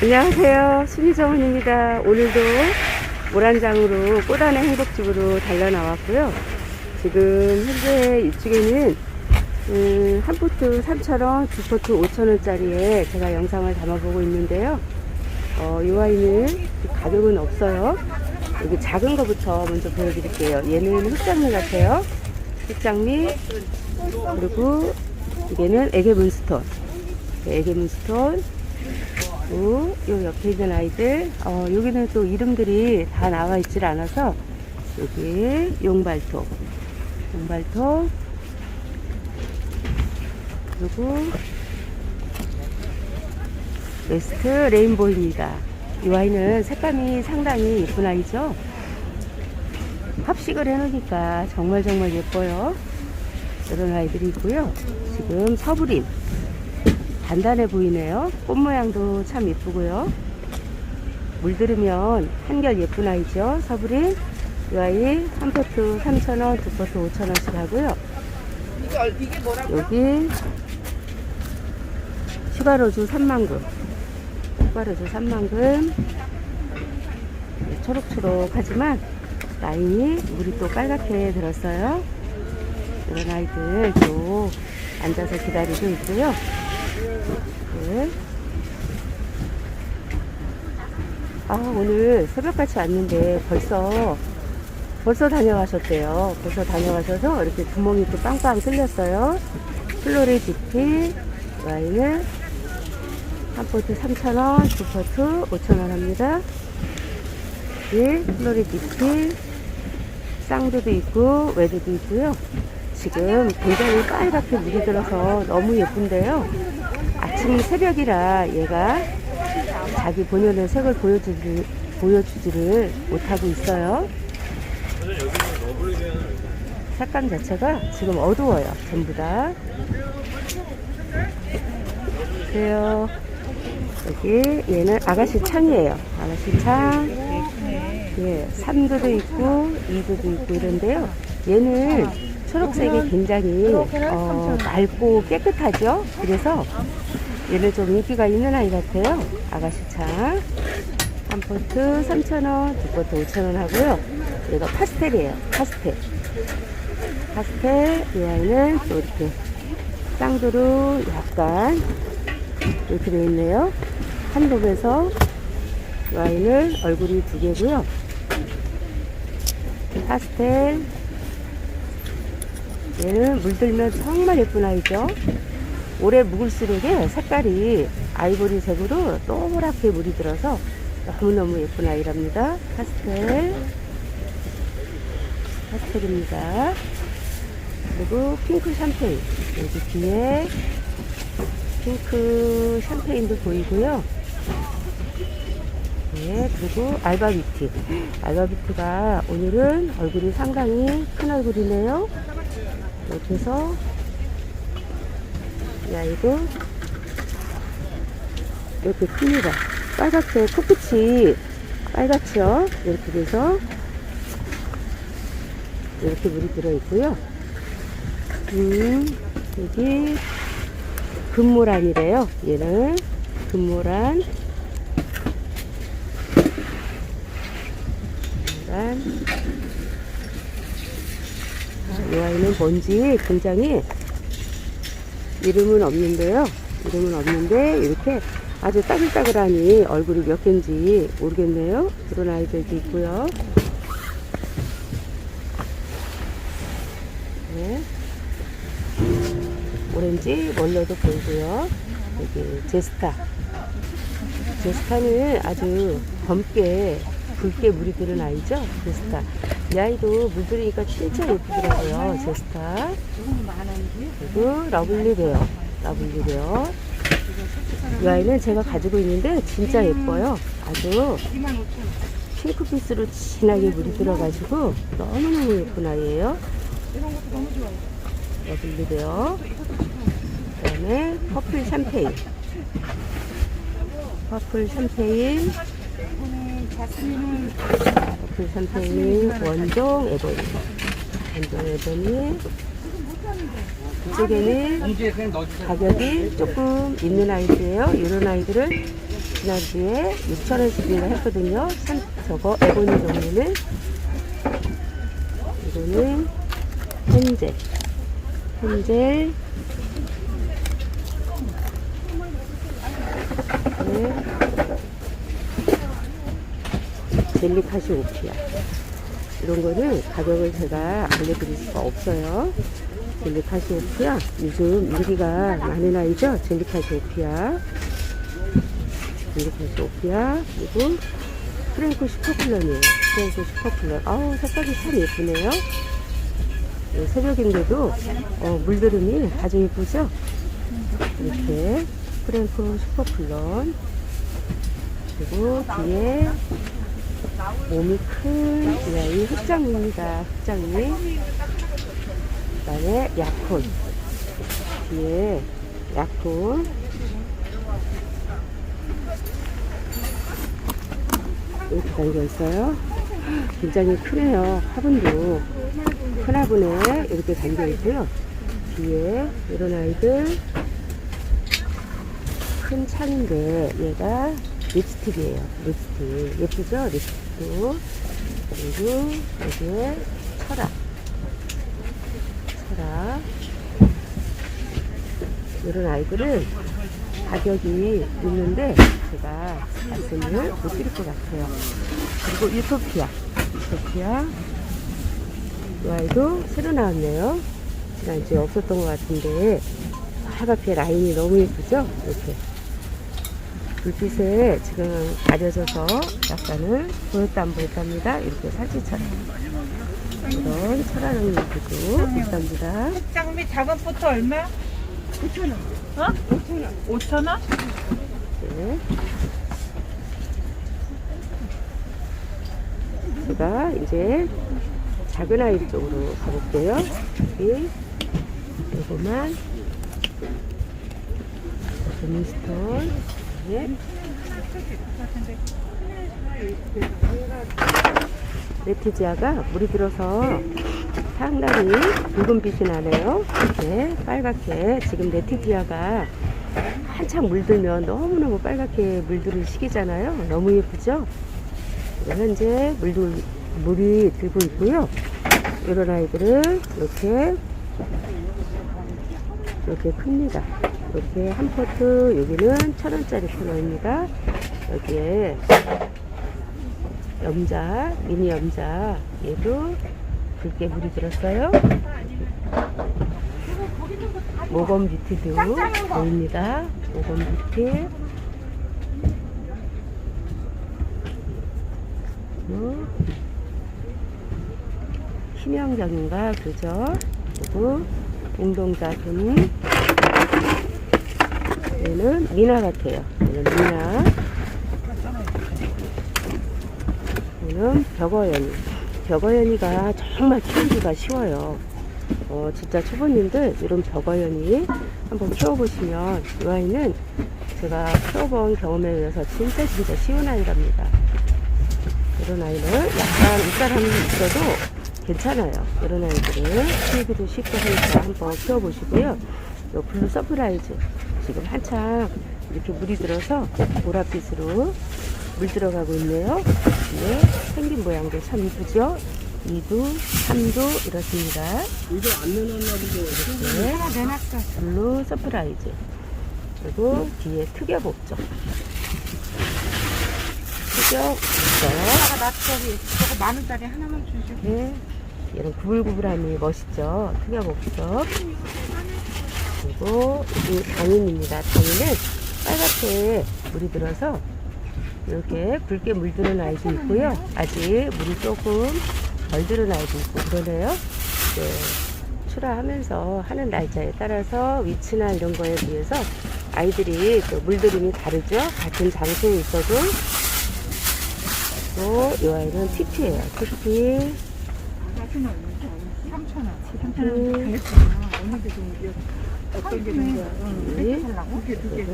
안녕하세요. 순이정은입니다. 오늘도 모란장으로 꽃안의 행복집으로 달려 나왔고요. 지금 현재 이쪽에는 음, 한 포트 3,000원, 두 포트 5,000원짜리에 제가 영상을 담아보고 있는데요. 어, 이 아이는 가격은 없어요. 여기 작은 거부터 먼저 보여드릴게요. 얘는 흑장미 같아요. 흑장미, 그리고 이게는 애기 문스톤. 네, 애기 문스톤. 그리고 요 옆에 있는 아이들, 어, 여기는 또 이름들이 다 나와 있질 않아서, 여기 용발톱, 용발톱, 그리고 웨스트 레인보이입니다. 이 아이는 색감이 상당히 예쁜 아이죠. 합식을 해놓으니까 정말 정말 예뻐요. 이런 아이들이 있고요. 지금 서부림. 단단해 보이네요. 꽃 모양도 참 예쁘고요. 물들으면 한결 예쁜 아이죠. 서부림. 이 아이 한 포트 3,000원, 두 포트 5,000원씩 하고요. 여기 슈가로즈 3만금. 슈가로즈 3만금. 초록초록하지만 라인이 물이 또 빨갛게 들었어요. 이런 아이들 또 앉아서 기다리고 있고요. 네. 아, 오늘 새벽같이 왔는데 벌써, 벌써 다녀가셨대요. 벌써 다녀가셔서 이렇게 구멍이 또 빵빵 뚫렸어요. 플로리 DP 와인은 한 포트 3,000원, 두 포트 5,000원 합니다. 예, 플로리 DP 쌍두도 있고, 외두도 있고요. 지금 굉장히 빨갛게 물이 들어서 너무 예쁜데요. 아침 새벽이라 얘가 자기 본연의 색을 보여주지, 보여주지를 못하고 있어요. 색감 자체가 지금 어두워요. 전부 다. 그래요. 여기 얘는 아가씨 창이에요. 아가씨 창. 예, 3도도 있고 2도도 있고 이런데요. 얘는 초록색이 굉장히 어, 맑고 깨끗하죠. 그래서 얘는 좀 인기가 있는 아이 같아요. 아가씨 차. 한 포트 3,000원, 두 포트 5,000원 하고요. 얘가 파스텔이에요. 파스텔. 파스텔. 이 아이는 또 이렇게 쌍두루 약간 이렇게 되어 있네요. 한 돔에서 이 아이는 얼굴이 두 개고요. 파스텔. 얘는 물들면 정말 예쁜 아이죠. 오래 묵을수록 색깔이 아이보리 색으로 동그랗게 물이 들어서 너무너무 예쁜 아이랍니다. 파스텔. 파스텔입니다. 그리고 핑크 샴페인. 여기 뒤에 핑크 샴페인도 보이고요. 네, 그리고 알바비트. 알바비트가 오늘은 얼굴이 상당히 큰 얼굴이네요. 이렇게 해서 이 아이도 이렇게 큽니다. 빨갛게 코끝이 빨갛죠? 이렇게 돼서 이렇게 물이 들어있고요. 음, 여기 금모란이래요. 얘는 금모란. 모란. 이 아이는 뭔지 굉장히 이름은 없는데요. 이름은 없는데 이렇게 아주 따글따글하니 얼굴이 몇 개인지 모르겠네요. 그런 아이들도 있고요. 네. 오렌지 멀러도 보이고요. 여기 제스타. 제스타는 아주 검게 붉게 물이 드는 아이죠. 제스타. 이 아이도 물 들으니까 진짜 예쁘더라고요. 제스타. 그리고 러블리베어. 러블리베어. 이 아이는 제가 가지고 있는데 진짜 예뻐요. 아주 핑크빛으로 진하게 물이 들어가지고 너무너무 예쁜 아이예요. 러블리베어. 그 다음에 퍼플 샴페인. 퍼플 샴페인. 퍼플 샴페인 원종 에버니. 원종 에버니. 이쪽에는. 가격이 조금 있는 아이들이에요. 이런 아이들을 지난주에 6,000원씩이나 했거든요. 산, 저거 에보니 종류는 이거는 헨젤 헨젤 네. 젤리 카시오피아 이런 거는 가격을 제가 알려드릴 수가 없어요. 젤리카시오피아 요즘 인기가 많은 아이죠. 젤리카시오피아 젤리카시오피아 그리고 프랭크 슈퍼클런이에요. 프랭크 슈퍼클런 아우 색깔이 참 예쁘네요. 네, 새벽인데도 어, 물들음이 아주 예쁘죠. 이렇게 프랭크 슈퍼클런 그리고 뒤에 몸이 큰이 흑장입니다. 흑장이. 그 다음에 약혼. 뒤에 약혼. 이렇게 달려 있어요. 굉장히 크네요. 화분도. 큰 화분에 이렇게 달려 있고요. 뒤에 이런 아이들. 큰 창인데 얘가 립스틱이에요. 립스틱. 예쁘죠? 립스틱도. 그리고 여기에. 철학. 이런 아이들은 가격이 있는데 제가 말씀을 못 드릴 것 같아요. 그리고 유토피아. 유토피아. 이 아이도 새로 나왔네요. 지난주에 없었던 것 같은데 하바피의 라인이 너무 예쁘죠? 이렇게. 불빛에 지금 가려져서 약간은 보였다 안 보였답니다. 이렇게 사진처럼. 이런 철화는 예쁘고 있답니다. 장미 포트 얼마? 5,000원. 어? 5,000원. 5,000원? 네. 제가 이제 작은 아이 쪽으로 가볼게요. 여기 요거만 미스톤 네. 레티지아가 물이 들어서 상당히 붉은빛이 나네요. 네, 빨갛게 지금 레티지아가 한참 물들면 너무너무 빨갛게 물들을 시기잖아요. 너무 예쁘죠? 네, 현재 물들, 물이 들고 있고요. 이런 아이들은 이렇게 이렇게 큽니다. 이렇게 한 포트 여기는 천 원짜리 코너입니다. 여기에 염자 미니 염자 얘도 붉게 물이 들었어요. 모건 뷰티도 보입니다. 뷰티. 뭐, 희명경인가 그죠? 그리고 운동자 돈 얘는 미나 같아요. 얘는 미나. 얘는 벽어연이. 벽어연이가 정말 키우기가 쉬워요. 어, 진짜 초보님들 이런 벽어연이 한번 키워보시면 이 아이는 제가 키워본 경험에 의해서 진짜 진짜 쉬운 아이랍니다. 이런 아이는 약간 윗사람이 있어도 괜찮아요. 이런 아이들은 키우기도 쉽고 하니까 한번 키워보시고요. 요 블루 서프라이즈 지금 한창 이렇게 물이 들어서 보랏빛으로 물 들어가고 있네요. 네, 생긴 모양도 참 이쁘죠? 2도, 3도 이렇습니다. 이거 안 내놨나 보죠. 네, 하나 내놨어. 블루 서프라이즈. 그리고 뒤에 특엽 옵죠. 특엽 옵죠. 하나가 나 저기 저거 만 원짜리 하나만 주시오. 네, 이런 구불구불함이 멋있죠. 특엽 옵죠. 그리고 이 당인입니다. 당인은 빨갛게 물이 들어서 이렇게 붉게 물드는 아이도 있고요. 아직 물이 조금 덜 들은 아이도 있고 그러네요. 네, 출하하면서 하는 날짜에 따라서 위치나 이런 거에 비해서 아이들이 또 물들임이 다르죠. 같은 장소에 있어도 또 이 아이는 TP예요. TP. 4,000원. 3,000원. 음. 3,000원 다 했구나. 어느 게 좋은지. 어떤 게. 응. 네. 이렇게 살라고? 이렇게 두 개, 두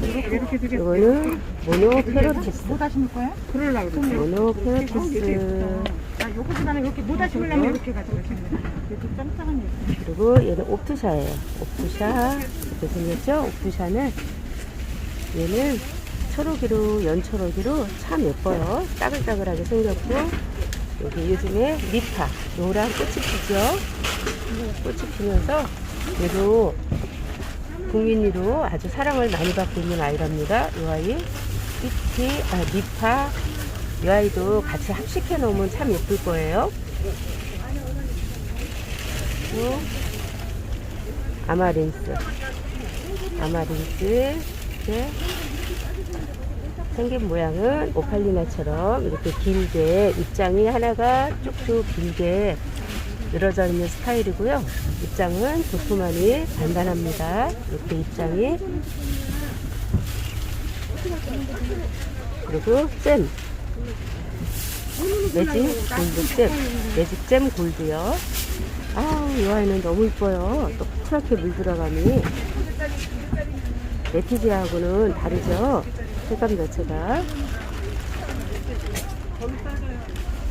개. 이렇게 두 개. 이거는 모노페로티스. 뭐다 심을 거야? 그러려고 그래. 모노페로티스. 아, 요거보다는 이렇게 뭐다 심으려면 이렇게 심는 거야. 이렇게 짱짱한 게. 그리고 얘는 옵투샤예요. 옵투샤. 이렇게 생겼죠? 옵투샤는 얘는 초록이로 연초록이로 참 예뻐요. 따글따글하게 생겼고 여기 요즘에 리파 노란 꽃이 피죠. 꽃이 피면서 얘도 국민이로 아주 사랑을 많이 받고 있는 아이랍니다. 이 아이 리피 아 리파 이 아이도 같이 합식해 놓으면 참 예쁠 거예요. 또 아마린스 아마린스 이렇게 생긴 모양은 오팔리나처럼 이렇게 길게 입장이 하나가 쭉쭉 길게 늘어져 있는 스타일이고요. 입장은 도톰하니 단단합니다. 이렇게 입장이 그리고 잼 매직 골드잼 매직잼 골드요. 아, 이 아이는 너무 이뻐요. 또 파랗게 물 들어가니. 레티지하고는 다르죠? 색감 자체가.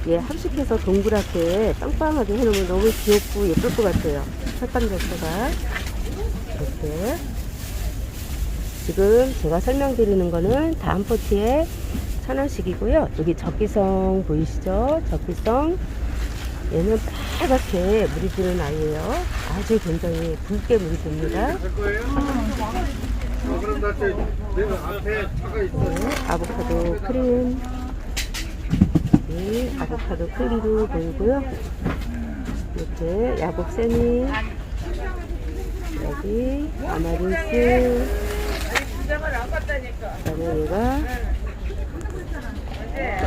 예, 합식해서 동그랗게 빵빵하게 해놓으면 너무 귀엽고 예쁠 것 같아요. 색감 자체가. 이렇게. 지금 제가 설명드리는 거는 다음 포트의 천연식이고요. 여기 적기성 보이시죠? 적기성. 얘는 빨갛게 물이 드는 아이예요. 아주 굉장히 붉게 물이 듭니다. 아보카도 크림. 네, 아보카도 크림도 보이고요. 이렇게 야곱 세미. 여기 아마린스. 그다음에 얘가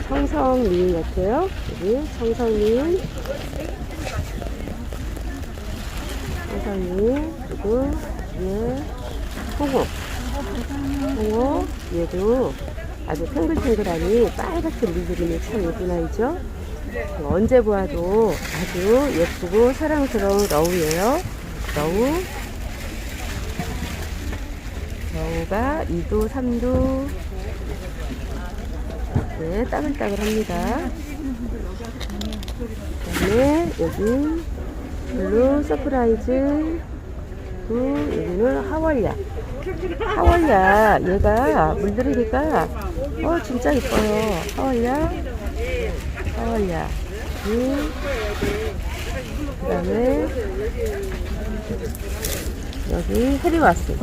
청성 미인 같아요. 여기 청성 미인. 청성 미인. 그리고 얘 홍어. 홍어. 얘도 아주 탱글탱글하니 빨갛게 물들이면 참 예쁜 아이죠. 언제 보아도 아주 예쁘고 사랑스러운 러우예요. 러우. 러우가 2도, 3도. 네, 따글따글 합니다. 그 다음에 여기 블루 서프라이즈. 그리고 여기는 하월야. 하월야 얘가 물들이니까 어 진짜 이뻐요. 하월야. 하월야. 그 그다음에 여기 해리와스.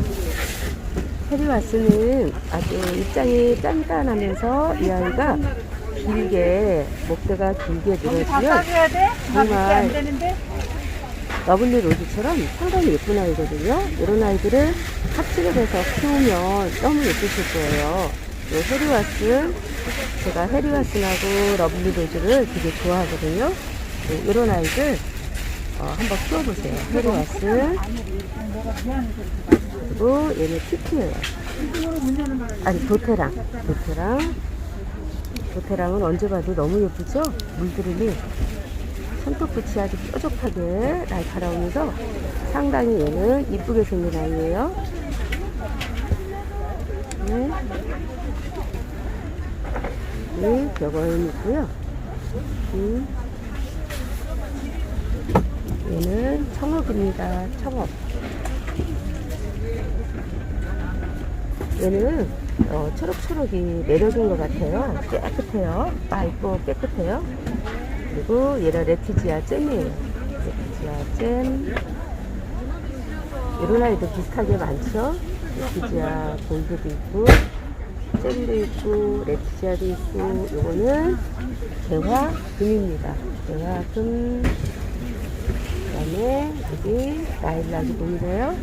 해리와스는 아주 입장이 단단하면서 이 아이가 길게 목대가 길게 돼? 정말? 러블리 로즈처럼 상당히 예쁜 아이거든요. 이런 아이들을 합치게 돼서 키우면 너무 예쁘실 거예요. 이 해리와스, 제가 해리와스하고 러블리 로즈를 되게 좋아하거든요. 네, 이런 아이들 어, 한번 키워보세요. 해리와스. 그리고 얘는 키티예요. 아니 도테랑, 도테랑. 도테랑은 언제 봐도 너무 예쁘죠? 물들이니 손톱끝이 아주 뾰족하게 날카로우면서 상당히 얘는 이쁘게 생긴 아이예요. 네. 네, 벽어는 있고요. 음. 얘는 청업입니다. 청업. 얘는 어, 초록초록이 매력인 것 같아요. 깨끗해요. 맑고 깨끗해요. 그리고 얘는 레티지아 잼이에요. 레티지아 잼. 이런 아이도 비슷하게 많죠? 레티지아 골드도 있고, 잼도 있고, 레티지아도 있고, 요거는 개화금입니다. 개화금. 그 다음에 여기 라일락이 보이네요.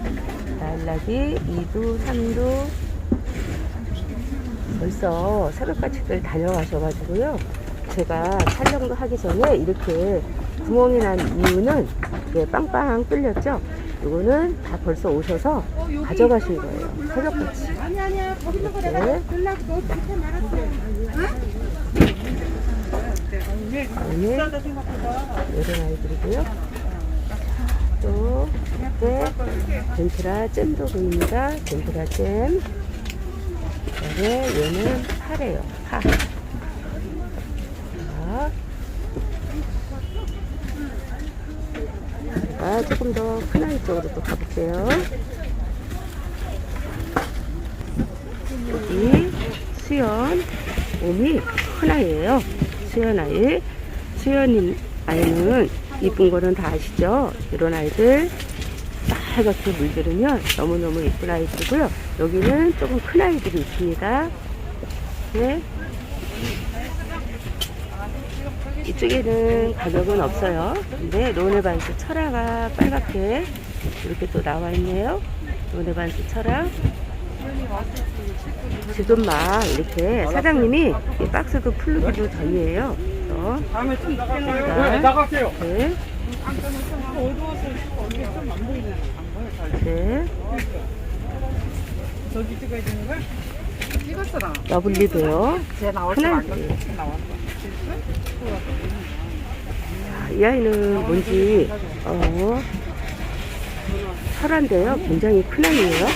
라일락이 2도, 3도. 벌써 새벽까지들 다녀가셔가지고요. 제가 촬영도 하기 전에 이렇게 구멍이 난 이유는 예, 빵빵 뚫렸죠? 이거는 다 벌써 오셔서 가져가신 거예요. 새벽같이. 아니 아니야 거기 있는 거 네. 내가 연락 너 밑에 말았어 비싸다 생각보다 이런 아이들이고요. 또 이렇게 덴트라 잼도 보입니다. 덴트라 잼. 여기 얘는 파래요. 파. 조금 더 큰 아이 쪽으로 또 가볼게요. 여기 수연, 몸이 큰 아이예요. 수연 아이. 수연 아이는 이쁜 거는 다 아시죠? 이런 아이들 빨갛게 물들으면 너무너무 이쁜 아이들이고요. 여기는 조금 큰 아이들이 있습니다. 네. 이쪽에는 가격은 없어요. 근데 노네반스 철화가 빨갛게 이렇게 또 나와 있네요. 노네반스 철화. 지금 막 이렇게 사장님이 이 박스도 풀르기도 전이에요. 그래서 다음에 좀 나갈게요. 자, 네, 나갈게요. 네. 네. 저기 찍어야 되는? 찍었어 나. 러블리도요. 쟤 나올 알고 나왔어. 자, 이 아이는 뭔지 어 철화인데요. 굉장히 큰 아이예요.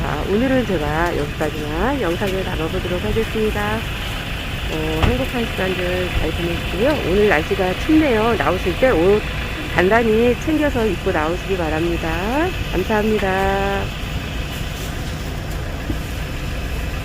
자, 오늘은 제가 여기까지만 영상을 나눠보도록 하겠습니다. 어, 행복한 시간들 잘 보내시고요. 오늘 날씨가 춥네요. 나오실 때 옷 단단히 챙겨서 입고 나오시기 바랍니다. 감사합니다.